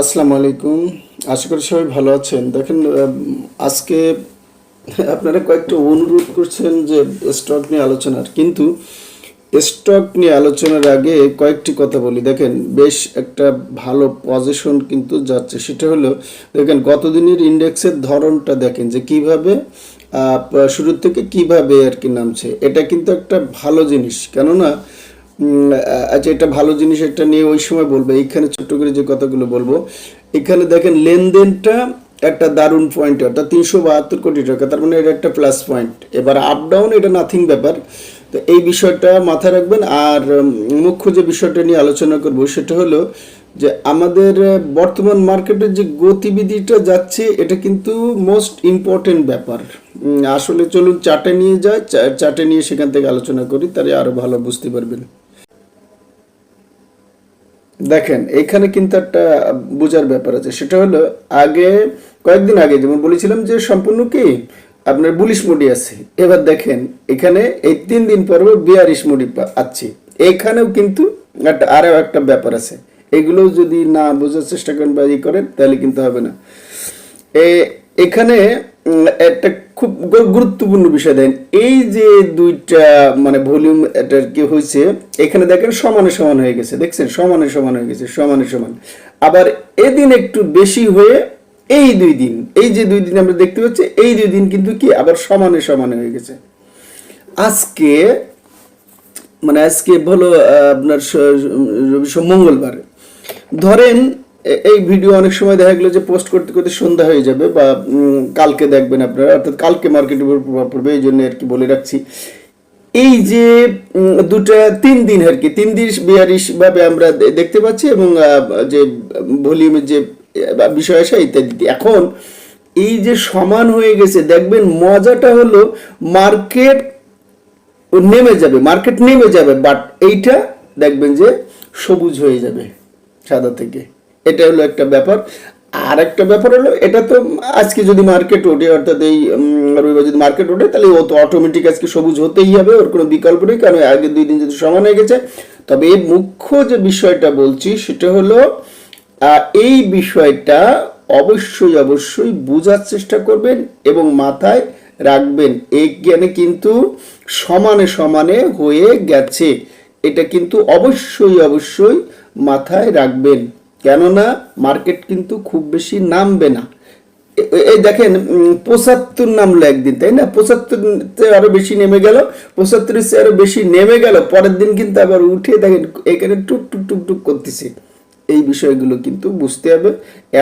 আসসালামু আলাইকুম। আশা করি সবাই ভালো আছেন। দেখেন আজকে আপনারা কয়েকটা অনুরোধ করছেন যে স্টক নিয়ে আলোচনার। কিন্তু স্টক নিয়ে আলোচনার আগে কয়েকটি কথা বলি। দেখেন, বেশ একটা ভালো পজিশন কিন্তু যাচ্ছে। সেটা হলো, দেখেন, গতদিনের ইন্ডেক্সের ধরনটা দেখেন যে কীভাবে শুরুর থেকে কীভাবে আর কি নামছে। এটা কিন্তু একটা ভালো জিনিস। কেননা আচ্ছা এটা ভালো জিনিস একটা নিয়ে ওই সময় বলব। এইখানে ছোট্ট করে যে কথাগুলো বলব। এখানে দেখেন, লেনদেনটা একটা দারুণ পয়েন্ট অর্থাৎ তিনশো বাহাত্তর কোটি টাকা, তার মানে এটা একটা প্লাস পয়েন্ট এবার আপ ডাউন এটা নাথিং ব্যাপার। তো এই বিষয়টা মাথায় রাখবেন। আর মুখ্য যে বিষয়টা নিয়ে আলোচনা করব, সেটা হলো যে আমাদের বর্তমান মার্কেটের যে গতিবিধিটা যাচ্ছে, এটা কিন্তু মোস্ট ইম্পর্টেন্ট ব্যাপার। আসলে চলুন চাটে নিয়ে যায় চাটে নিয়ে সেখান থেকে আলোচনা করি, তাহলে আরও ভালো বুঝতে পারবেন। দেখেন, এখানে কিন্তু একটা বোঝার ব্যাপার আছে। সেটা হলো, আগে, কয়েকদিন আগে যেমন বলেছিলাম যে সম্পূর্ণ কি? আপনার বুলিশ মুডি আছে। এবার দেখেন, এখানে এই তিন দিন পর বিয়ারিশ মুডি আছে। এখানেও কিন্তু একটা আরও একটা ব্যাপার আছে। এগুলো যদি না বোঝার চেষ্টা করেন বা ই করেন, তাহলে কিন্তু হবে না। এ- এখানে একটা খুব গুরুত্বপূর্ণ বিষয় দেন এই যে দুইটা মানে ভলিউম এটা কি হয়েছে এখানে দেখেন সমানে সমান হয়ে গেছে। দেখছেন? সমানে সমান হয়ে গেছে, সমানে সমান। আবার এদিন একটু বেশি হয়ে এই দুই দিন, এই যে দুই দিন আমরা দেখতে পাচ্ছি, এই দুই দিন কিন্তু কি? আবার সমানে সমানে হয়ে গেছে। আজকে মানে আজকে হলো আপনার মঙ্গলবার। ধরেন এই ভিডিও অনেক সময় দেখা গেলো যে পোস্ট করতে করতে সন্ধ্যা হয়ে যাবে বা কালকে দেখবেন আপনারা। অর্থাৎ কালকে মার্কেটের উপর প্রভাব পড়বে, এই জন্য আর কি বলে রাখছি। এই যে দুটা, তিন দিন আর কি, তিন দিন বিয়ারিশ ভাবে আমরা দেখতে পাচ্ছি এবং যে ভলিউমের যে বিষয় আসে ইত্যাদি এখন এই যে সমান হয়ে গেছে, দেখবেন মজাটা হলো মার্কেট নেমে যাবে মার্কেট নেমে যাবে বাট এইটা দেখবেন যে সবুজ হয়ে যাবে, সাদা থেকে। এটা হলো একটা ব্যাপার। আর একটা ব্যাপার হলো, এটা তো আজকে যদি মার্কেট ওঠে, অর্থাৎ এই রবিবার যদি মার্কেট ওঠে, তাহলে ও তো অটোমেটিক আজকে সবুজ হতেই হবে, ওর কোনো বিকল্প নেই, কারণ আগে দুই দিন যদি সমান হয়ে গেছে। তবে এই মুখ্য যে বিষয়টা বলছি, সেটা হলো এই বিষয়টা অবশ্যই অবশ্যই বোঝার চেষ্টা করবেন এবং মাথায় রাখবেন এই জ্ঞানে কিন্তু সমানে সমানে হয়ে গেছে। এটা কিন্তু অবশ্যই অবশ্যই মাথায় রাখবেন। কেননা মার্কেট কিন্তু খুব বেশি নামবে না। এই দেখেন পঁচাত্তর নামলো একদিন, তাই না? পঁচাত্তর আরও বেশি নেমে গেল পঁচাত্তর আরও বেশি নেমে গেল, পরের দিন কিন্তু আবার উঠে দেখেন, এখানে টুক টুক টুক টুক করতেছে। এই বিষয়গুলো কিন্তু বুঝতে হবে,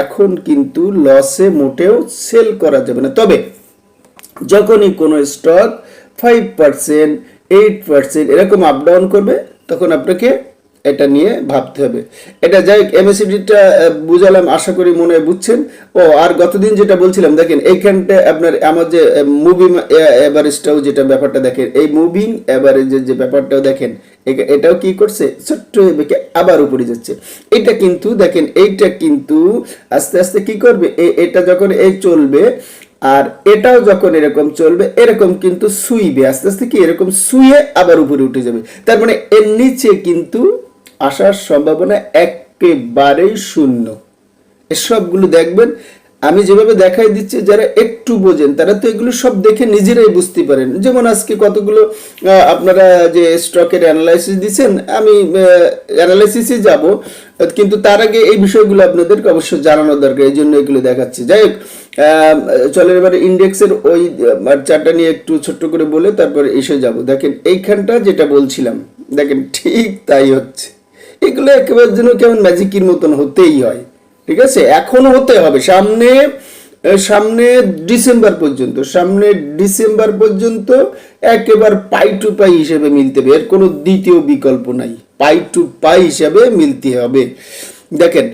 এখন কিন্তু লসে মোটেও সেল করা যাবে না। তবে যখনই কোনো stock five percent eight percent এরকম আপ ডাউন করবে, তখন আপনাকে এটা নিয়ে ভাবতে হবে। এটা যাই এমএসিডিটা বুঝালাম, আশা করি মনে বুঝছেন। ও, আর গতদিন যেটা বলছিলাম, দেখেন, এইখানটা আপনার, আমার যে মুভিং এভারেজটাও যেটা ব্যাপারটা দেখেন, এই মুভিং এভারেজের যে ব্যাপারটাও দেখেন এটাও কি করছে? ছোট্ট বেঁকে আবার উপরে যাচ্ছে। এটা কিন্তু, দেখেন, এইটা কিন্তু আস্তে আস্তে কি করবে? এটা যখন এই চলবে, আর এটাও যখন এরকম চলবে, এরকম কিন্তু সুইবে, আস্তে আস্তে কি, এরকম সুইয়ে আবার উপরে উঠে যাবে। তার মানে এর নিচে কিন্তু আসার সম্ভাবনা একেবারেই শূন্য। এসবগুলো দেখবেন, আমি যেভাবে দেখাই দিচ্ছি, যারা একটু বোঝেন, তারা তো এগুলো সব দেখে নিজেরাই বুঝতে পারেন। যেমন আজকে কতগুলো আপনারা যে স্টকের অ্যানালাইসিস দিচ্ছেন, আমি অ্যানালাইসিসে যাব, কিন্তু তার আগে এই বিষয়গুলো আপনাদেরকে অবশ্যই জানানো দরকার, এই জন্য এগুলো দেখাচ্ছি। যাই হোক চলেন এবারে ইন্ডেক্সের ওই চারটা নিয়ে একটু ছোট্ট করে বলে তারপরে এসে যাব। দেখেন, এইখানটা যেটা বলছিলাম, দেখেন, ঠিক তাই হচ্ছে। এগুলো একেবারে যেন কেমন ম্যাজিকের মতন হতেই হয়। ঠিক আছে? এখনও হতে হবে। সামনে সামনে ডিসেম্বর পর্যন্ত, সামনে ডিসেম্বর পর্যন্ত একেবারে পাই টু পাই হিসেবে মিলতে হবে। এর কোনো দ্বিতীয় বিকল্প নাই। পাই টু পাই হিসাবে মিলতে হবে। দেখেন,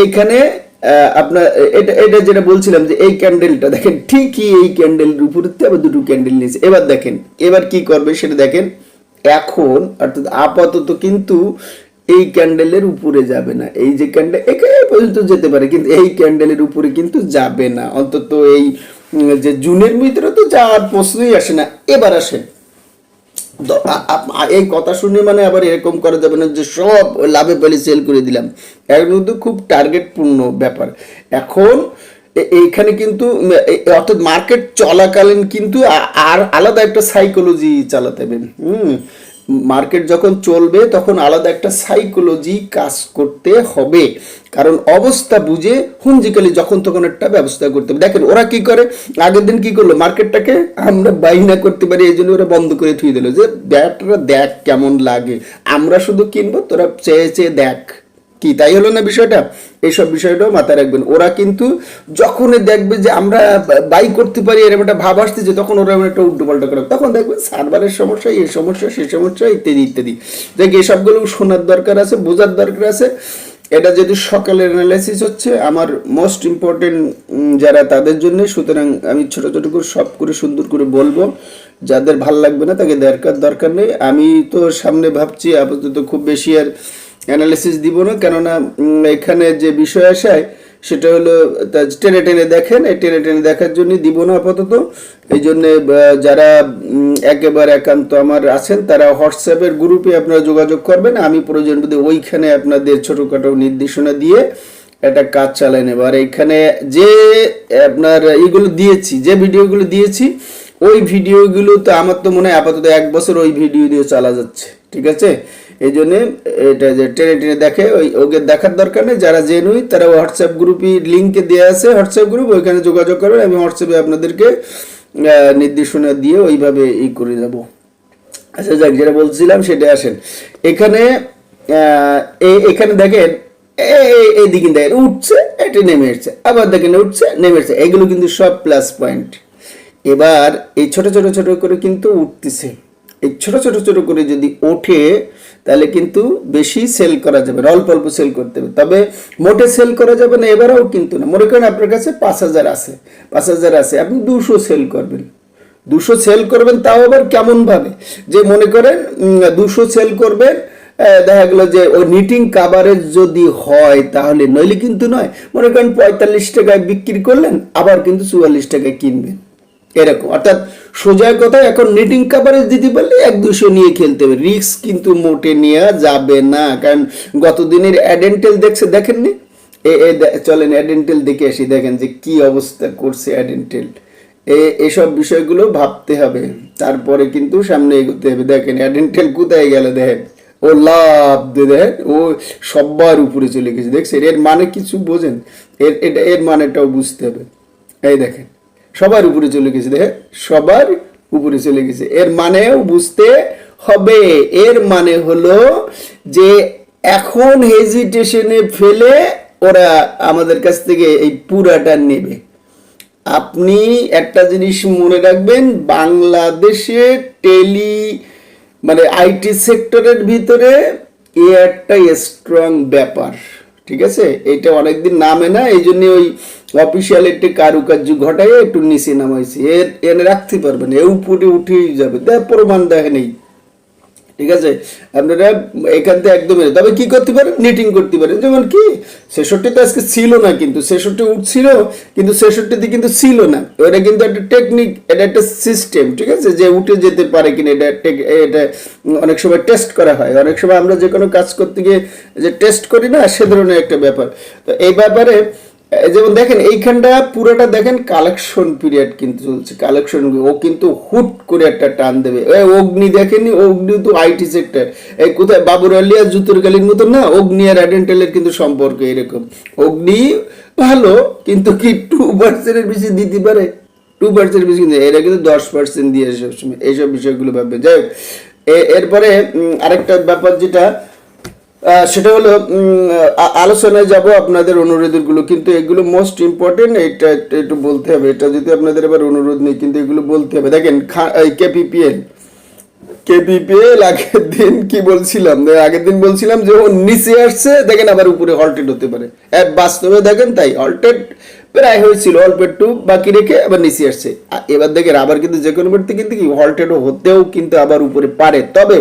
এইখানে আপনার এটা এটা যেটা বলছিলাম যে এই ক্যান্ডেলটা দেখেন, ঠিকই এই ক্যান্ডেলের উপরে আবার দুটো ক্যান্ডেল নিয়েছে। এবার দেখেন, এবার কি করবে সেটা দেখেন, এখন, অর্থাৎ আপাতত কিন্তু এই ক্যান্ডেলের উপরে যাবে না। এই যে ক্যান্ডেল এখানে পর্যন্ত যেতে পারে, কিন্তু এই ক্যান্ডেলের উপরে কিন্তু যাবে না। অন্তত এই যে জুনের ভিতরে তো যাওয়ার প্রশ্নই আসে না, এবার আসেন দ- আ- আ- এই কথা শুনে মানে আবার এরকম করা যাবে না যে সব লাভে পেলে সেল করে দিলাম। এর কিন্তু খুব টার্গেট পূর্ণ ব্যাপার। এখন এইখানে কিন্তু অর্থাৎ মার্কেট চলাকালীন কিন্তু আর আলাদা একটা সাইকোলজি চালাতে হবে। হুম। মার্কেট যখন চলবে, তখন আলাদা একটা সাইকোলজি কাজ করতে হবে। কারণ অবস্থা বুঝে হুমজিক্যালি যখন তখন একটা ব্যবস্থা করতে হবে। দেখেন, ওরা কি করে? আগের দিন কি করল? মার্কেটটাকে আমরা বাই না করতে পারি, এই জন্য ওরা বন্ধ করে থুয়ে দিল। যে ব্যাটরা দেখ কেমন লাগে। আমরা শুধু কিনবো, তোরা চেয়ে চেয়ে দেখ। কি, তাই হলো না বিষয়টা? এইসব বিষয়টাও মাথায় রাখবেন। ওরা কিন্তু যখনই দেখবে যে আমরা বাই করতে পারি, এরকম একটা ভাব আসতেছে তখন ওরা একটা উল্টো পাল্টা করে। তখন দেখবেন সার্ভারের সমস্যা এই সমস্যা, সেই সমস্যা, ইত্যাদি ইত্যাদি। দেখ এসবগুলো শোনার দরকার আছে, বোঝার দরকার আছে। এটা যদি সকালের অ্যানালাইসিস হচ্ছে, আমার মোস্ট ইম্পর্টেন্ট যারা তাদের জন্য, সুতরাং আমি ছোটো ছোটো করে, সব করে, সুন্দর করে বলব। যাদের ভালো লাগবে না, তাকে দরকার দরকার নেই। আমি তো সামনে ভাবছি, আপাতত খুব বেশি আর অ্যানালিসিস দিব না, কেননা এখানে যে বিষয় আসায়, সেটা হলো টেনে টেনে দেখেন, এই টেনে টেনে দেখার জন্য দিব না আপাতত। এই জন্যে যারা একেবারে একান্ত আমার আছেন, তারা হোয়াটসঅ্যাপের গ্রুপে আপনারা যোগাযোগ করবেন। আমি প্রয়োজন বোধে ওইখানে আপনাদের ছোটোখাটো নির্দেশনা দিয়ে একটা কাজ চালাই নেব। আর এইখানে যে আপনার এইগুলো দিয়েছি, যে ভিডিওগুলো দিয়েছি, ওই ভিডিওগুলো তো আমার তো মনে হয় আপাতত এক বছর ওই ভিডিও দিয়ে চালা যাচ্ছে। ঠিক আছে? এই জন্যে এটা যে টেনে টেনে দেখে ওই ওকে দেখার দরকার নেই। যারা জেনুই তারা হোয়াটসঅ্যাপ গ্রুপে লিঙ্কে দেওয়া আছে হোয়াটসঅ্যাপ গ্রুপ ওইখানে যোগাযোগ করবেন আমি হোয়াটসঅ্যাপে আপনাদেরকে নির্দেশনা দিয়ে ওইভাবে ই করে যাব আচ্ছা যাক যেটা বলছিলাম সেটা আসেন। এখানে আহ, এ- এখানে দেখেন এইদিকে দেখেন উঠছে এটা নেমে এসছে। আবার দেখেন উঠছে নেমে এসছে। এগুলো কিন্তু সব প্লাস পয়েন্ট এবার এই ছোট ছোট ছোট করে কিন্তু উঠতেছে। এই ছোট ছোট ছোট করে যদি ওঠে তাহলে কিন্তু বেশি সেল করা যাবে অল্প অল্প সেল করতে হবে। তবে মোটে সেল করা যাবে না, এবারেও কিন্তু না। মনে করেন আপনার কাছে পাঁচ হাজার আছে, পাঁচ হাজার আছে, আপনি দুশো সেল করবেন। দুশো সেল করবেন, তাও আবার কেমন ভাবে? যে মনে করেন দুশো সেল করবেন দেখা গেলো যে ওই নিটিং কাভারেজ যদি হয়, তাহলে নইলে কিন্তু নয়। মনে করেন পঁয়তাল্লিশ টাকায় বিক্রি করলেন, আবার কিন্তু চুয়াল্লিশ টাকায় কিনবেন। এরকম। অর্থাৎ সোজা কথা, এখন নিটিং কাভারেজ দিতে পারলে এক দুশো নিয়ে খেলতে হবে। রিস্ক কিন্তু মোটে নেওয়া যাবে না। কারণ গত দিনের অ্যাডেন্টেল দেখছে, দেখেননি? এ এ চলেন অ্যাডেন্টেল দেখে আসি, দেখেন যে কি অবস্থা করছে অ্যাডেন্টেল এ, এসব বিষয়গুলো ভাবতে হবে। তারপরে কিন্তু সামনে এগোতে হবে। দেখেন অ্যাডেন্টেল কোথায় গেল, দেখেন। ও লাভ দিয়ে দেখেন। ও সবার উপরে চলে গেছে। দেখছেন? এর মানে কিছু বোঝেন? এর, এটা, এর মানেটাও বুঝতে হবে। এই দেখেন। সবার উপরে চলে গেছে দেখেন সবার উপরে চলে গেছে। এর মানেও বুঝতে হবে, এর মানে হলো যে এখন হেজিটেশনে ফেলে ওরা আমাদের কাছ থেকে এই পুরাটা নেবে। আপনি একটা জিনিস মনে রাখবেন, বাংলাদেশে টেলি মানে আইটি সেক্টরের ভিতরে এ একটা স্ট্রং ব্যাপার। ঠিক আছে? এটা অনেকদিন নামে না এই জন্য ওই অফিসিয়াল একটি কারুকার্য ঘটাই একটু নিচে নামাইছি। এর এনে রাখতে পারবেন এ উপরে উঠেই যাবে। দেখ, প্রমাণ দেখে নেই। ঠিক আছে? আপনারা এখান থেকে একদম এর- তবে কি করতে পারেন? নিটিং করতে পারেন। যেমন কি ছেষট্টি তো আজকে ছিল না কিন্তু, ছেষট্টি উঠছিল, কিন্তু ছেষট্টিতে কিন্তু ছিল না। এটা কিন্তু একটা টেকনিক এটা একটা সিস্টেম ঠিক আছে? যে উঠে যেতে পারে কিনা, এটা এটা অনেক সময় টেস্ট করা হয়। অনেক সময় আমরা যে কোনো কাজ করতে গিয়ে যে টেস্ট করি না, সে ধরনের একটা ব্যাপার। তো এই ব্যাপারে যেমন দেখেন, এইখানটা পুরোটা দেখেন কালেকশন পিরিয়ড কিন্তু চলছে। কালেকশন ও কিন্তু হুট করে একটা টান দেবে। অগ্নি দেখেনি অগ্নি তো আইটি সেক্টর এই কোথায়? বাবুর আলিয়া জুতোর গালির মতো না? অগ্নি আর অ্যাডেন্টেলের কিন্তু সম্পর্ক এরকম। অগ্নি ভালো, কিন্তু কি টু পার্সেন্টের বেশি দিতে পারে? টু পার্সেন্ট বেশি কিন্তু এরা কিন্তু দশ পার্সেন্ট দিয়ে সবসময় এইসব বিষয়গুলো ভাববে। যাই হোক এরপরে আরেকটা ব্যাপার যেটা সেটা হলো আলোচনায় যাব আপনাদের অনুরোধগুলো, কিন্তু এগুলো মোস্ট ইম্পর্টেন্ট এটা একটু বলতে হবে। এটা যদি আপনাদের এবার অনুরোধ নেই, কিন্তু এগুলো বলতে হবে। দেখেন কেপিপিএল কেপিপিএল আগের দিন কি বলছিলাম? আগের দিন বলছিলাম যে ও নিচে আসছে, দেখেন আবার উপরে হল্টেড হতে পারে। বাস্তবে দেখেন তাই হল্টেড প্রায় হয়েছিল, অল্প একটু বাকি রেখে আবার নিচে আসছে। এবার দেখেন, আবার কিন্তু যে কোনো ব্যক্তি কিন্তু কি হল্টেডও হতেও কিন্তু আবার উপরে পারে। তবে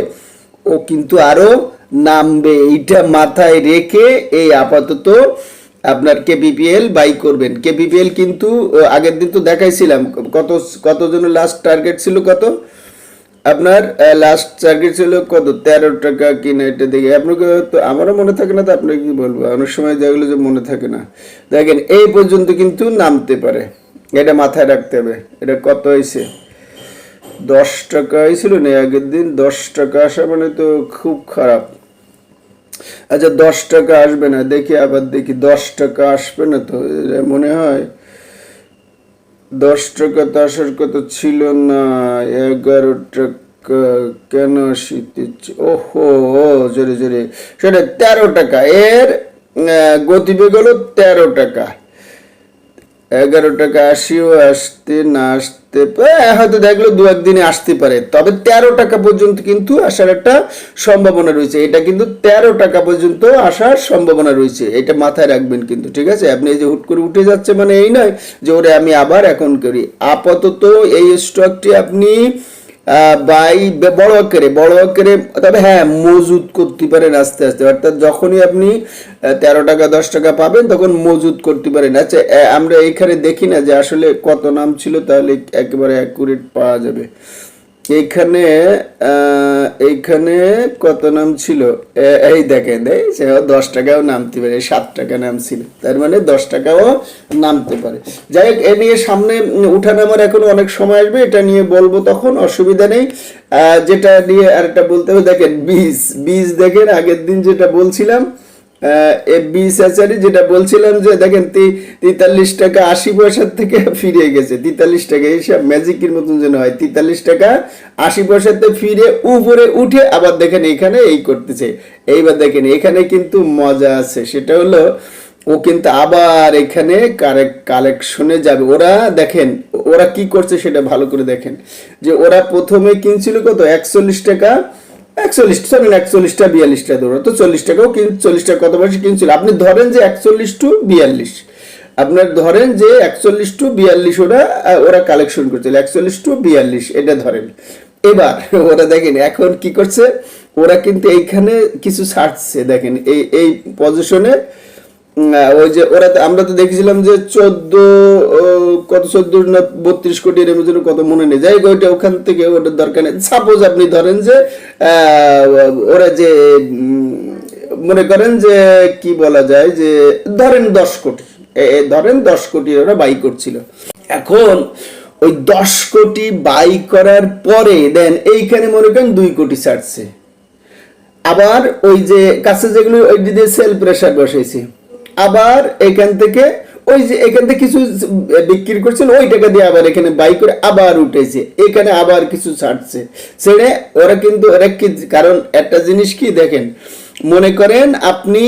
ও কিন্তু আরও নামবে, এইটা মাথায় রেখে এই আপাতত আপনার কেপিপিএল বাই করবেন। কেপিপিএল কিন্তু আগের দিন তো দেখাইছিলাম, কত কত জনের লাস্ট টার্গেট ছিল কত? আপনার লাস্ট টার্গেট ছিল কত? তেরো টাকা কিনা এটা দেখে। আপনাকে তো, আমারও মনে থাকে না তো, আপনাকে কি বলব? অনেক সময় যেগুলো যে মনে থাকে না। দেখেন, এই পর্যন্ত কিন্তু নামতে পারে। এটা মাথায় রাখতে হবে। এটা কত হয়েছে দশ টাকা হয়েছিল না আগের দিন। দশ টাকা আসা মানে তো খুব খারাপ। আচ্ছা দশ টাকা আসবে না, দেখি আবার দেখি, দশ টাকা আসবে না তো মনে হয় দশ টাকা তো আসার কথা ছিল না, এগারো টাকা কেন শীতে ওহো, জোরে জোরে সেটা তেরো টাকা, এর গতিবেগ হলো তেরো টাকা। এগারো টাকা আসিও আসতে না আসতে হয়তো দেখল দু একদিনে আসতে পারে। তবে তেরো টাকা পর্যন্ত কিন্তু আসার একটা সম্ভাবনা রয়েছে। এটা কিন্তু তেরো টাকা পর্যন্ত আসার সম্ভাবনা রয়েছে। এটা মাথায় রাখবেন কিন্তু, ঠিক আছে? আপনি এই যে হুট করে উঠে যাচ্ছে মানে এই নয় যে, ওরে, আমি আবার এখন করি। আপাতত এই স্টকটি আপনি বাই বড় আকারে বড় আকারে, তবে হ্যাঁ মজুদ করতে পারেন আস্তে আস্তে। অর্থাৎ যখনই আপনি তেরো টাকা, দশ টাকা পাবেন, তখন মজুদ করতে পারেন। আচ্ছা আমরা এখানে দেখি না যে আসলে কত নাম ছিল, তাহলে একেবারে অ্যাকুরেট পাওয়া যাবে। এইখানে এইখানে কত নাম ছিল? এই দেখেন, এই সে দশ টাকাও নামতে পারে সাত টাকা নাম ছিল। তার মানে দশ টাকাও নামতে পারে। যাই হোক, এ নিয়ে সামনে উঠানামার এখন অনেক সময় আসবে, এটা নিয়ে বলব তখন, অসুবিধা নেই। যেটা নিয়ে আরেকটা বলতে হবে, দেখেন, বীজ। বীজ দেখেন, আগের দিন যেটা বলছিলাম যেটা বলছিলাম যে, দেখেন তেতাল্লিশ টাকা আশি পয়সার থেকে ফিরে গেছে। তেতাল্লিশ টাকা এইসব ম্যাজিকের মতন যেন হয়। তেতাল্লিশ টাকা আশি পয়সাতে ফিরে উপরে উঠে আবার দেখেন এখানে এই করতেছে। এইবার দেখেন, এখানে কিন্তু মজা আছে। সেটা হলো, ও কিন্তু আবার এখানে কালেকশনে যাবে। ওরা দেখেন, ওরা কি করছে সেটা ভালো করে দেখেন। যে ওরা প্রথমে কিনছিল কত? একচল্লিশ টাকা একচল্লিশ ধরেন একচল্লিশটা, বিয়াল্লিশটা ধরো। তো চল্লিশ টাকাও কিন, চল্লিশটা কত বয়সে কিনছিল? আপনি ধরেন যে একচল্লিশ টু বিয়াল্লিশ। আপনার ধরেন যে একচল্লিশ টু বিয়াল্লিশ ওরা ওরা কালেকশন করছিল। একচল্লিশ টু বিয়াল্লিশ, এটা ধরেন। এবার ওরা দেখেন, এখন কি করছে? ওরা কিন্তু এইখানে কিছু ছাড়ছে। দেখেন, এই এই পজিশনে ওই যে ওরা আমরা তো দেখেছিলাম যে চোদ্দ কত চোদ্দ না বত্রিশ কোটি এর কত মনে নেই। যাই ওইটা ওখান থেকে ওটার দরকার নেই। সাপোজ আপনি ধরেন যে ওরা যে মনে করেন যে, কি বলা যায় যে, ধরেন দশ কোটি। ধরেন দশ কোটি ওরা বাই করছিল। এখন ওই দশ কোটি বাই করার পরে দেন, এইখানে মনে করেন দুই কোটি ছাড়ছে। আবার ওই যে, কাছে যেগুলো ওই দিকে সেল প্রেসার বসাইছে। আবার এখান থেকে ওই যে এখান থেকে কিছু বিক্রি করছেন, ওই টাকা দিয়ে আবার এখানে বাই করে আবার উঠেছে। এখানে আবার কিছু ছাড়ছে। ছেড়ে ওরা কিন্তু ওরা কি কারণ একটা জিনিস কি দেখেন, মনে করেন আপনি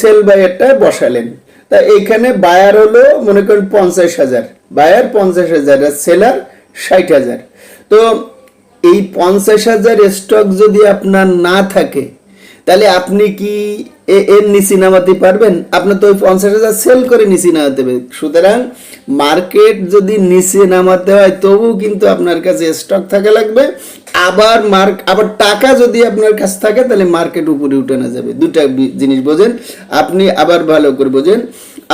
সেল বায়ারটা বসালেন। তা এখানে বায়ার হলো মনে করেন পঞ্চাশ হাজার। বায়ার পঞ্চাশ হাজার, আর সেলার ষাট হাজার। তো এই পঞ্চাশ হাজার স্টক যদি আপনার না থাকে তাহলে আপনি কি এর নিচে নামাতে পারবেন? আপনার তো ওই পঞ্চাশ হাজার সেল করে নিচে নামাতে হবে। সুতরাং মার্কেট যদি নিচে নামাতে হয়, তবুও কিন্তু আপনার কাছে স্টক থাকা লাগবে। আবার মার্ক আবার টাকা যদি আপনার কাছে থাকে, তাহলে মার্কেট উপরে উঠে না যাবে। দুটা জিনিস বোঝেন। আপনি আবার ভালো করে বোঝেন।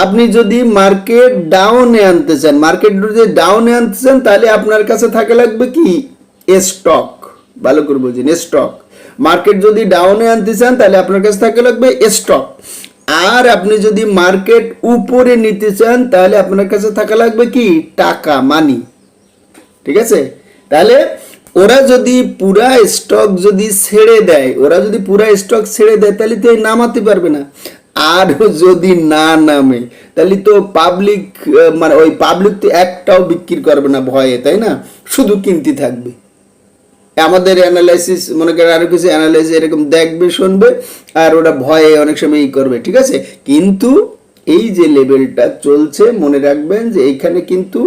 আপনি যদি মার্কেট ডাউনে আনতে চান মার্কেট যদি ডাউনে আনতে চান, তাহলে আপনার কাছে থাকা লাগবে কি? স্টক ভালো করে বুঝুন স্টক মার্কেট যদি ডাউনে আনতে চান, তাহলে আপনার কাছে থাকা লাগবে স্টক আর আপনি যদি মার্কেট উপরে নিতে চান, তাহলে আপনার কাছে থাকা লাগবে কি? টাকা মানি ঠিক আছে? তাহলে ওরা যদি পুরা স্টক যদি ছেড়ে দেয়, ওরা যদি পুরা স্টক ছেড়ে দেয়, তাহলে তো নামাতে পারবে না। আর যদি না নামে, তাহলে তো পাবলিক মানে ওই পাবলিক তো একটাও বিক্রি করবে না ভয়ে, তাই না? শুধু কিনতে থাকবে। আমাদের অ্যানালাইসিস মনে করেন আরও কিছু অ্যানালাইসিস এরকম দেখবে, শুনবে, আর ওরা ভয়ে অনেক সময় ই করবে, ঠিক আছে? কিন্তু এই যে লেভেলটা চলছে, মনে রাখবেন যে এইখানে কিন্তু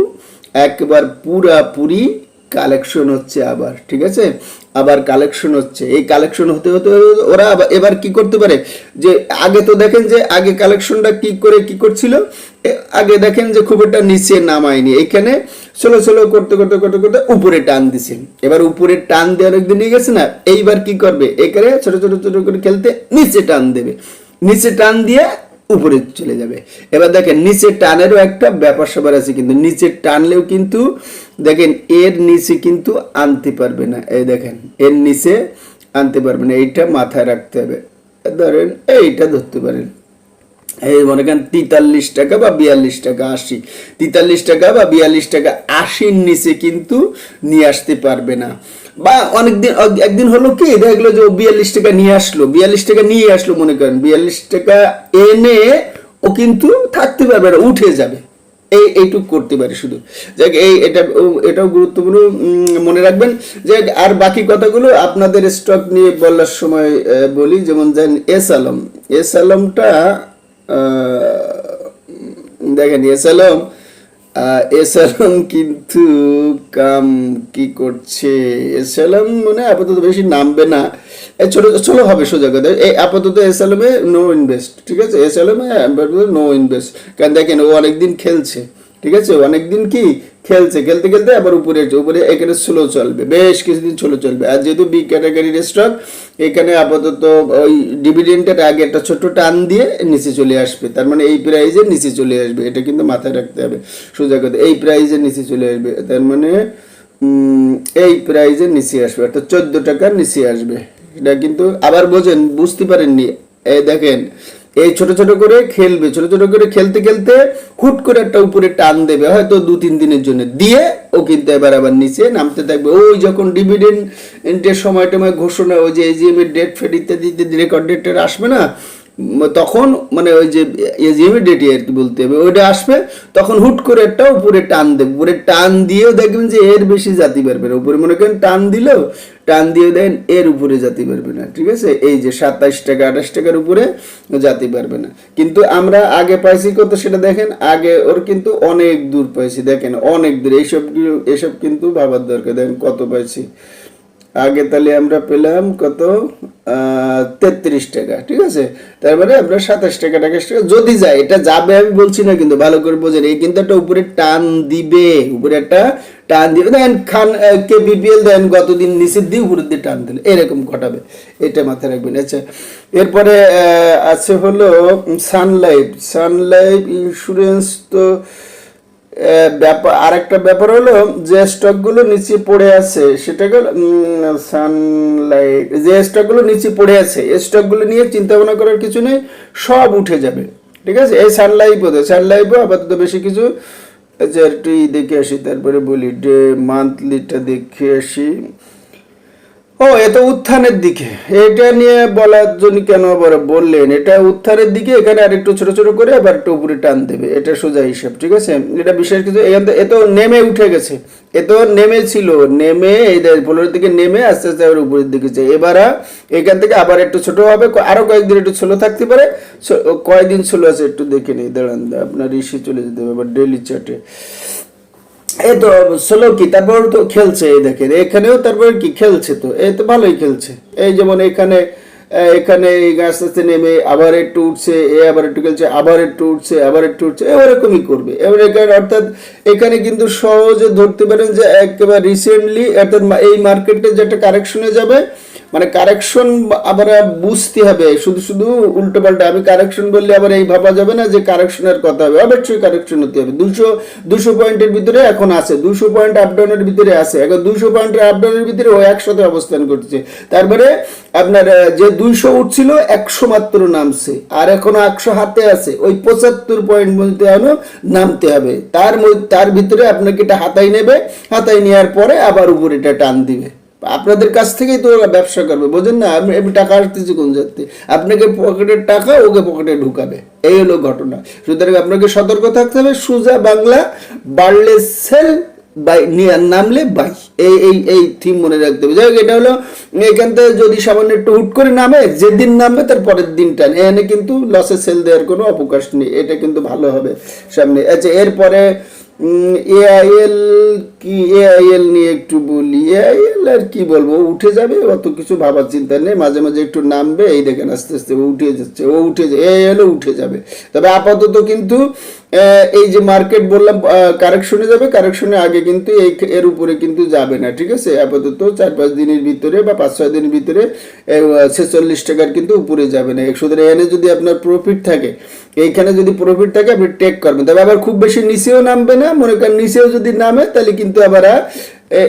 একবার পুরাপুরি কালেকশন হচ্ছে আবার, ঠিক আছে? আবার কালেকশন হচ্ছে। এই কালেকশন হতে হতে ওরা এবার কি করতে পারে? যে আগে তো দেখেন যে আগে কালেকশনটা কি করে কি করছিল? আগে দেখেন যে খুব একটা নিচে নামায়নি। এখানে স্লো স্লো করতে করতে করতে করতে উপরে টান দিছে এবার উপরে টান দেওয়ার একদিন নিয়ে গেছে না? এইবার কি করবে? এখানে ছোট ছোট ছোট করে খেলতে নিচে টান দেবে। নিচে টান দিয়ে উপরে চলে যাবে। এবার দেখেন, নিচে টানেরও একটা ব্যাপার স্যাপার আছে কিন্তু, নিচে টানলেও কিন্তু, দেখেন, এর নিচে কিন্তু আনতে পারবে না। এই দেখেন, এর নিচে আনতে পারবে না, এইটা মাথায় রাখতে হবে। ধরেন, এইটা ধরতে পারেন। এই মনে করেন, তেতাল্লিশ টাকা বা বিয়াল্লিশ টাকা, আশি। তেতাল্লিশ টাকা বা বিয়াল্লিশ টাকা, আশির নিচে কিন্তু নিয়ে আসতে পারবে না। বা অনেকদিন একদিন হলো কি দেখা গেলো যে ও বিয়াল্লিশ টাকা নিয়ে আসলো, বিয়াল্লিশ টাকা নিয়ে আসলো মনে করেন, বিয়াল্লিশ টাকা এনে ও কিন্তু থাকতে পারবে না, উঠে যাবে। এই, এইটুক করতে পারে শুধু। যাক, এই, এটা এটাও গুরুত্বপূর্ণ মনে রাখবেন। যে আর বাকি কথাগুলো আপনাদের স্টক নিয়ে বলার সময় বলি, যেমন যেন এস আলম। এস আলমটা দেখেন, এস আলম আহ, এস আলম কিন্তু কাম কি করছে? এসালাম মানে আপাতত বেশি নামবে না। ছোট ছোট হবে সোজা কথা। এই আপাতত এসালামে নো ইনভেস্ট ঠিক আছে? এসালামে নো ইনভেস্ট কারণ দেখেন ও অনেকদিন খেলছে ঠিক আছে? অনেকদিন কি খেলছে, খেলতে খেলতে আবার উপরে উপরে এখানে স্লো চলবে, বেশ কিছুদিন স্লো চলবে। আর যেহেতু বি ক্যাটাগরির স্টক এখানে আপাতত ওই ডিভিডেন্টের আগে একটা ছোট টান দিয়ে নিচে চলে আসবে, তার মানে এই প্রাইজের নিচে চলে আসবে, এটা কিন্তু মাথায় রাখতে হবে। সোজা কথা, এই প্রাইজের নিচে চলে আসবে, তার মানে এই প্রাইজের নিচে আসবে, অর্থাৎ চোদ্দ টাকার নিচে আসবে। এটা কিন্তু আবার বোঝেন, বুঝতে পারেননি এ দেখেন এই ছোট ছোট করে খেলবে, ছোট ছোট করে খেলতে খেলতে হুট করে একটা উপরে টান দেবে, হয়তো দু তিন দিনের জন্য। দিয়ে ও কিন্তু এবার আবার নিচে নামতে থাকবে। ওই যখন ডিভিডেন্টের সময় টময় ঘোষণা, ওই যে এজিএম এর ডেট ফেড ইত্যাদি ইত্যাদি রেকর্ড ডেটের আসবে না তখন মানে ওই যে এজিএম এর ডেটে আর কি বলতে হবে, ওইটা আসবে, তখন হুট করে একটা উপরে টান দেবে। উপরে টান দিয়েও দেখবেন যে এর বেশি জাতি পারবে না। উপরে মনে করেন টান দিলেও টান দিয়ে দেন, এর উপরে জাতি পারবে না, ঠিক আছে? এই যে সাতাইশ টাকা, আঠাশ টাকার উপরে জাতি পারবে না। কিন্তু আমরা আগে পাইছি কত সেটা দেখেন? আগে ওর কিন্তু অনেক দূর পাইছি, দেখেন? অনেক দূর, এইসব এসব কিন্তু ভাবার দরকার, দেখেন কত পাইছি। আগে তাহলে আমরা পেলাম কত? তেত্রিশ টাকা, ঠিক আছে? তারপরে আমরা সাতাশ টাকা টাকা যদি যায়, এটা যাবে আমি বলছি না, কিন্তু ভালো করে বোঝেন এই কিন্তু একটা উপরে টান দিবে, উপরে একটা টান দিবে। দেখেন খান কে বিপিএল দেন, গতদিন নিচের দিয়ে উপরের দিয়ে টান দিলে এরকম ঘটাবে, এটা মাথায় রাখবেন। আচ্ছা এরপরে আছে হলো সানলাইফ সানলাইফ ইন্স্যুরেন্স তো ব্যাপার আরেকটা ব্যাপার হলো যে স্টকগুলো নিচে পড়ে আছে সেটা গেল সানলাইট যে স্টকগুলো নিচে পড়ে আছে, এই স্টকগুলো নিয়ে চিন্তা ভাবনা করার কিছু নেই, সব উঠে যাবে, ঠিক আছে? এই সানলাইফও তো সানলাইফও আপাতত বেশি কিছু আচ্ছা একটু দেখে আসি, তারপরে বলি ডে মান্থলিটা দেখে আসি ও, এ তো উত্থানের দিকে। এটা নিয়ে বলার জন্য কেন আবার বললেন? এটা উত্থানের দিকে, এখানে আর একটু ছোট ছোট করে আবার একটু উপরে টান দেবে। এটা সোজা হিসাব, ঠিক আছে? এটা বিশেষ কিছু, এখান থেকে, এ তো নেমে উঠে গেছে। এ তো নেমে ছিল, নেমে, এই পনেরোর দিকে নেমে আস্তে আস্তে আবার উপরের দিকে যায় এবার এখান থেকে আবার একটু ছোট হবে, ক- আরও কয়েকদিন একটু ছোলো থাকতে পারে। কয়দিন ছোলো আছে, একটু দেখে নিই। দাঁড়ান, আপনার ইসে চলে যেতে হবে, আবার ডেলি চার্টে এই তো ষোলো কি? তারপর তো খেলছে, এই দেখেন। এখানেও তারপর কি? খেলছে তো। এ তো ভালোই খেলছে। এই যেমন এখানে এখানে গাছ আস্তে নেমে, আবার একটু উঠছে, এ আবার একটু খেলছে, আবার একটু উঠছে, আবার একটু উঠছে এরকমই করবে। এবার এখানে, অর্থাৎ এখানে কিন্তু সহজে ধরতে পারেন যে একেবারে রিসেন্টলি অর্থাৎ এই মার্কেটে যে একটা কারেকশনে যাবে মানে কারেকশন আবার বুঝতে হবে। শুধু শুধু উল্টো পাল্টা। আমি কারেকশন বললে আবার এই ভাবা যাবে না যে কারেকশনের কথা হবে। অবশ্যই কারেকশন হতে হবে। দুশো দুশো পয়েন্টের ভিতরে এখন আছে। দুশো পয়েন্ট আপডাউনের ভিতরে আছে। এখন দুশো পয়েন্টের আপডাউনের ভিতরে ও একসাথে অবস্থান করছে। তারপরে আপনার যে দুইশো উঠছিল, একশো মাত্র নামছে। আর এখনও একশো হাতে আছে। ওই পঁচাত্তর পয়েন্ট মধ্যে এখনও নামতে হবে। তার তার ভিতরে আপনাকে এটা হাতাই নেবে। হাতাই নেওয়ার পরে আবার উপরে এটা টান দিবে। আপনাদের কাছ থেকেই তো ওরা ব্যবসা করবে, বোঝেন না? আমি টাকা আসতেছি কোন যাতে আপনাকে পকেটের টাকা, ওকে পকেটে ঢুকাবে। এই হলো ঘটনা। সুতরাং আপনাকে সতর্ক থাকতে হবে। সুজা বাংলা, বাড়লে সেল বাই নামলে বাই এই এই এই থিম মনে রাখতে হবে। যাই হোক, এটা হলো, এখান থেকে যদি সামান্য একটু হুট করে নামে, যেদিন নামবে তার পরের দিন টান এখানে কিন্তু লসে সেল দেওয়ার কোনো অবকাশ নেই। এটা কিন্তু ভালো হবে সামনে। আচ্ছা এরপরে এআইএল কি এআইএল নিয়ে একটু বলি। এআইএল আর কি বলব? উঠে যাবে, অত কিছু ভাবার চিন্তা নেই। মাঝে মাঝে একটু নামবে, এই দেখেন আস্তে আস্তে ও উঠে যাচ্ছে, ও উঠে এআইএলও উঠে যাবে। তবে আপাতত কিন্তু এই যে মার্কেট বললাম কারেকশনে যাবে। কারেকশনে আগে কিন্তু এই এর উপরে কিন্তু যাবে না, ঠিক আছে? আপাতত চার পাঁচ দিনের ভিতরে বা পাঁচ ছয় দিনের ভিতরে ছেচল্লিশ টাকার কিন্তু উপরে যাবে না। সুতরাং এখানে যদি আপনার প্রফিট থাকে, এইখানে যদি প্রফিট থাকে, আপনি টেক করবেন। তবে আবার খুব বেশি নিচেও নামবে না মনে করেন নিচেও যদি নামে, তাহলে কিন্তু আবার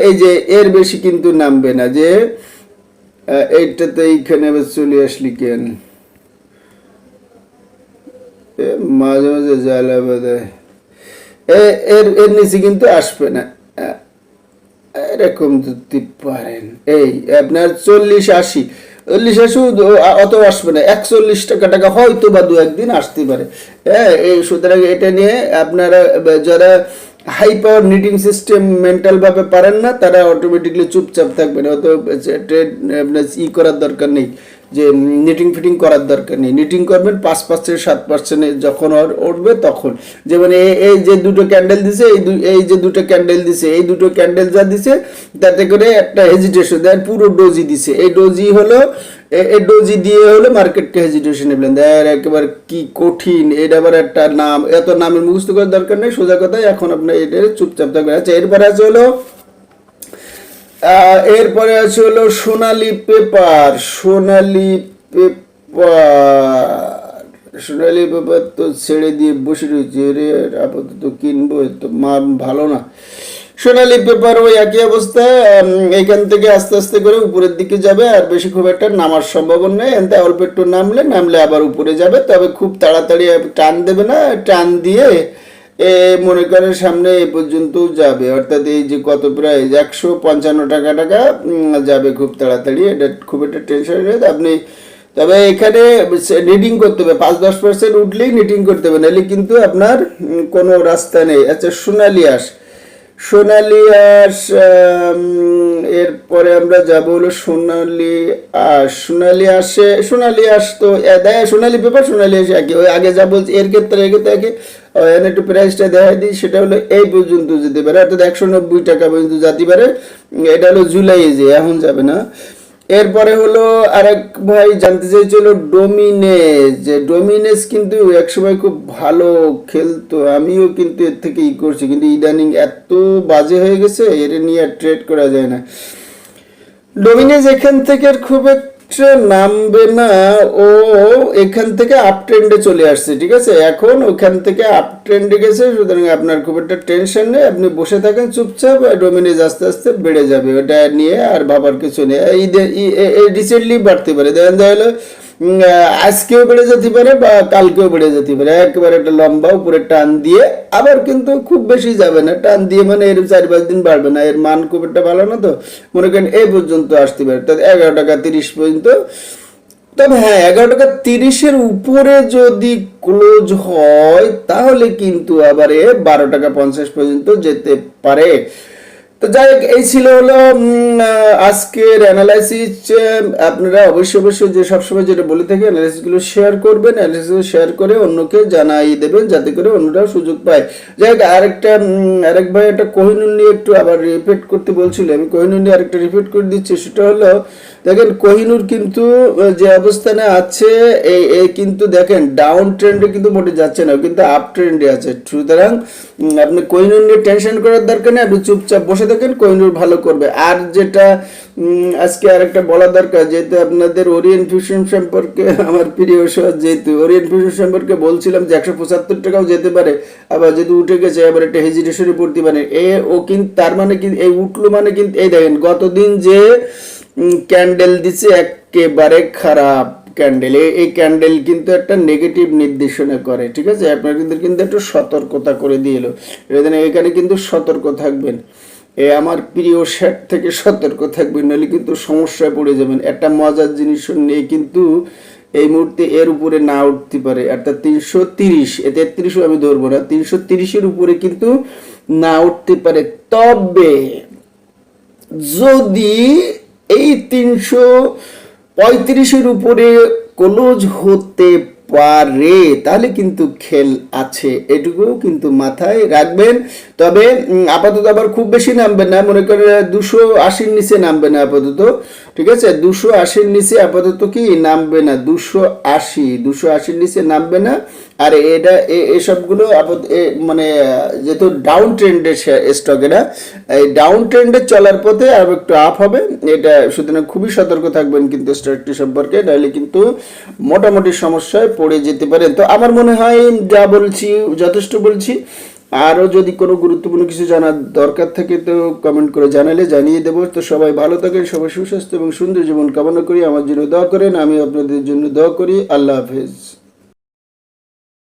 এই যে এর বেশি কিন্তু নামবে না, যে এইটাতে এইখানে চলে আসলি কেন? মাঝে মাঝে জ্বালা বাঁধায় এর এর নিচে কিন্তু আসবে না। এরকম যদি পারেন। এই, আপনার চল্লিশ আশি। চল্লিশ আশি অত আসবে না। একচল্লিশ টাকা টাকা হয়তো বা দু একদিন আসতে পারে। হ্যাঁ এই সুতরাং এটা নিয়ে আপনারা যারা high power knitting system mental ভাবে পারেন না, তারা অটোমেটিকলি চুপচাপ থাকবেন। অত ট্রেড ই করার দরকার নেই। যে নিটিং ফিটিং করার দরকার নেই। নিটিং করবেন, পাঁচ পার্সেন্ট সাত পার্সেন্টে যখন উঠবে তখন। যেমন এই এই যে দুটো ক্যান্ডেল দিছে, এই এই যে দুটো ক্যান্ডেল দিছে, এই দুটো ক্যান্ডেল যা দিছে, তাতে করে একটা হেজিটেশন দেয় পুরো ডোজি দিছে। এই ডোজি হলো এই ডোজি দিয়ে হলো মার্কেটকে হেজিটেশন নেবেন। দেয় একেবারে কি কঠিন, এটা আবার একটা নাম। এত নামের মুখস্থ করার দরকার নেই, সোজা কথাই এখন আপনার এটা চুপচাপ থাকবেন। আচ্ছা এরপরে আছে হলো এরপরে আছে হলো Sonali paper Sonali paper. Sonali paper তো ছেড়ে দিয়ে বসে রয়েছে, রে, আপাতত কিনবো তো মান ভালো না। সোনালি পেপার ওই একই অবস্থা এখান থেকে আস্তে আস্তে করে উপরের দিকে যাবে, আর বেশি খুব একটা নামার সম্ভাবনা নেই। এনতে অল্প একটু নামলে নামলে আবার উপরে যাবে, তবে খুব তাড়াতাড়ি টান দেবে না, টান দিয়ে এ মনে করেন সামনে এ পর্যন্ত যাবে। অর্থাৎ এই যে কত প্রায় একশো পঞ্চান্ন টাকা টাকা যাবে খুব তাড়াতাড়ি। এটা খুব একটা টেনশন আপনি, তবে এখানে নিটিং করতে হবে। পাঁচ দশ পার্সেন্ট উঠলেই নিটিং করতে হবে। নাহলে কিন্তু আপনার কোনো রাস্তা নেই। আচ্ছা সোনালি আস সোনালি আস এরপরে আমরা যাব হলো সোনালি আস সোনালি আসে, সোনালি আস তো দেয় সোনালি পেপার, সোনালি আসে একই, ওই আগে যা বলছি, এর ক্ষেত্রে এর ক্ষেত্রে এখানে একটু প্রাইসটা দেখা দিই, সেটা হলো এই পর্যন্ত যেতে পারে, অর্থাৎ একশো নব্বই টাকা পর্যন্ত যেতে পারে, এটা হলো জুলাইয়ে যে, এখন যাবে না। এরপরে হলো আরেক ভাই জানতে চাইছিল ডোমিনেজ। ডোমিনেজ কিন্তু একসময় খুব ভালো খেলতো, আমিও কিন্তু এর থেকে ই করছি, কিন্তু ইদানিং এত বাজে হয়ে গেছে এর নিয়ে আর ট্রেড করা যায় না। ডোমিনেজ এখান থেকে খুব একটা নামবে না, ও এখান থেকে আপ ট্রেন্ডে চলে আসছে, ঠিক আছে? এখন ওখান থেকে আপ ট্রেন্ডে গেছে সুতরাং আপনার খুব একটা টেনশন নেই। আপনি বসে থাকেন চুপচাপ ডোমিনেজ আস্তে আস্তে বেড়ে যাবে। ওটা নিয়ে আর ভাবার কিছু নেই। এই রিসেন্টলি বাড়তে পারে। দেখেন দেখা হলো উম, আহ, আজকেও বেড়ে যেতে পারে বা কালকেও বেড়ে যেতে পারে। একেবারে একটা লম্বা উপরে টান দিয়ে আবার কিন্তু খুব বেশি যাবে না। টান দিয়ে মানে এর চার পাঁচ দিন বাড়বে না। এর মান খুব একটা ভালো না তো। মনে করেন এই পর্যন্ত আসতে পারে। অর্থাৎ এগারো টাকা তিরিশ পর্যন্ত তবে হ্যাঁ এগারো টাকা তিরিশের উপরে যদি ক্লোজ হয়, তাহলে কিন্তু আবার এ বারো টাকা পঞ্চাশ পর্যন্ত যেতে পারে। তো যাই হোক, এই ছিল হলো আজকের অ্যানালাইসিস আপনারা অবশ্যই অবশ্যই যে সবসময় যেটা বলে থাকি অ্যানালাইসিসগুলো শেয়ার করবেন অ্যানালাইসিস শেয়ার করে অন্যকে জানাই দেবেন, যাতে করে অন্যরাও সুযোগ পায়। যাই হোক, আরেকটা আরেক ভাই একটা কোহিনুর নিয়ে একটু আবার রিপিট করতে বলছিল, আমি কোহিনুর নিয়ে আরেকটা রিপিট করে দিচ্ছি, সেটা হলো দেখেন কোহিনুর কিন্তু যে অবস্থানে আছে এই কিন্তু দেখেন ডাউন ট্রেন্ডে কিন্তু মোটে যাচ্ছে না কিন্তু আপ ট্রেন্ডে আছে। সুতরাং আপনি কোহিনুর নিয়ে টেনশন করার দরকার নেই, আপনি চুপচাপ বসে থাকেন, কোহিনুর ভালো করবে। আর যেটা আজকে আরেকটা বলা দরকার, যেহেতু আপনাদের ওরিয়েন্ট ফিউশন সম্পর্কে, আমার প্রিয় সহজ, যেহেতু ওরিয়েন্ট ফিউশন সম্পর্কে বলছিলাম যে একশো পঁচাত্তর টাকাও যেতে পারে, আবার যদি উঠে গেছে, আবার একটা হেজিটেশনে পড়তে পারে। এ, ও কিন্তু তার মানে কিন্তু এই উঠল মানে কিন্তু এই দেখেন, গতদিন যে ক্যান্ডেল দিছে একেবারে খারাপ ক্যান্ডেল এই ক্যান্ডেল কিন্তু একটা নেগেটিভ নির্দেশনা করে, ঠিক আছে? আপনাদের কিন্তু একটু সতর্কতা করে এখানে এখানে কিন্তু সতর্ক থাকবেন। এ, আমার প্রিয় শেট থেকে সতর্ক থাকবেন, নাহলে কিন্তু সমস্যায় পড়ে যাবেন। একটা মজার জিনিস নিয়ে কিন্তু এই মুহূর্তে এর উপরে না উঠতে পারে। অর্থাৎ তিনশো তিরিশ, এ তেত্রিশও আমি ধরবো না, তিনশো তিরিশের উপরে কিন্তু না উঠতে পারে। তবে যদি এই তিনশো পঁয়ত্রিশের উপরে ক্লোজ হতে পারে। তাহলে কিন্তু খেল আছে। এটুকুও কিন্তু মাথায় রাখবেন। তবে আপাতত আবার খুব বেশি নামবে না, মনে করে দুশো আশির নিচে নামবে না আপাতত, ঠিক আছে? দুশো আশির নিচে আপাতত কি? নামবে না, দুশো আশি, দুশো আশির নিচে নামবে না। আর এটা এসবগুলো আপাতত মানে যেহেতু ডাউন ট্রেন্ডের স্টক এরা, এই ডাউন ট্রেন্ডে চলার পথে আর একটু আপ হবে। এটা সুতরাং খুবই সতর্ক থাকবেন কিন্তু স্টকটি সম্পর্কে, নাহলে কিন্তু মোটামুটি সমস্যায় পড়ে যেতে পারেন। তো আমার মনে হয়, যা বলছি, যথেষ্ট বলছি। আরও যদি কোনো গুরুত্বপূর্ণ কিছু জানার দরকার থাকে তো কমেন্ট করে জানালে জানিয়ে দেবো। তো সবাই ভালো থাকেন, সবাই সুস্বাস্থ্য এবং সুন্দর জীবন কামনা করি। আমার জন্য দোয়া করেন আমি আপনাদের জন্য দোয়া করি। আল্লাহ হাফেজ।